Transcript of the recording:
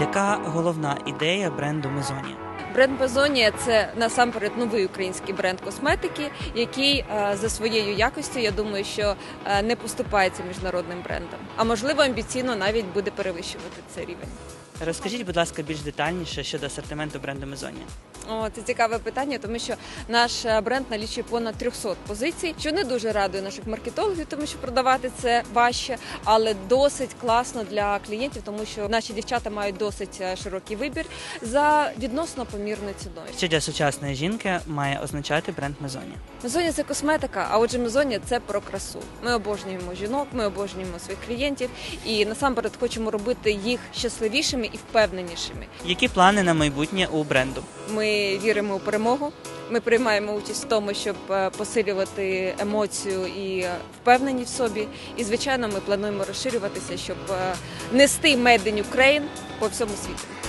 Яка головна ідея бренду Мезонія? Бренд Мезонія це насамперед новий український бренд косметики, який е, за своєю якостю, я думаю, що е, не поступається міжнародним брендам. А можливо, амбіційно навіть буде перевищувати цей рівень. Розкажіть, будь ласка, більш детальніше щодо асортименту бренду Мезонія. О, це цікаве питання, тому що наш е, бренд налічує понад 300 позицій, що не дуже радує наших маркетологів, тому що продавати це важче, але досить класно для клієнтів, тому що наші дівчата мають досить е, широкий вибір за відносно помірною ціною. Що для сучасної жінки має означати бренд Мезонія? Мезонія це косметика, а отже, Мезонія це про красу. Ми обожнюємо жінок, ми обожнюємо своїх клієнтів і насамперед хочемо робити їх щасливішими і впевненішими. Які плани на майбутнє у бренду? Ми віримо у перемогу. Ми приймаємо участь в тому, щоб е, посилювати емоцію і е, впевненість в собі. І звичайно, ми плануємо розширюватися, щоб е, нести Made in Ukraine по всьому світу.